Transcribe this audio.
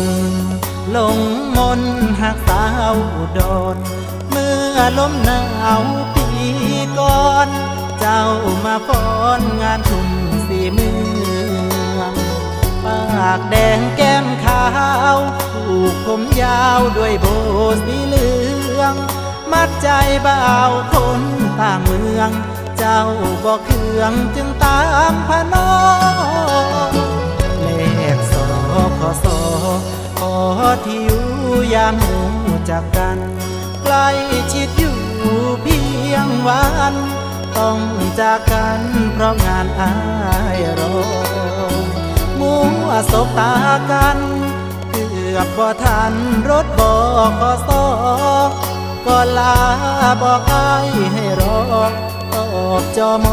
นหลงมนหักสาวดอุดรเมื่อลมหนาวปีก่อน เจ้ามาฟ้อนงานทุ่มสีเมืองปากแดงแก้มขาวผูกผมยาวด้วยโบสีเหลือง มัดใจบ่าวคนต่างเมือง เจ้าบอกเครื่องจึงตามพนอ ที่อยู่ยามหูจากกัน ใกล้ชิดอยู่เพียงวัน ต้องจากกันเพราะงานอายรอมัวสบตากันเกือบบ่ทันรถบอกขอสอก็ลาบอกอายให้รอตอบจอมอ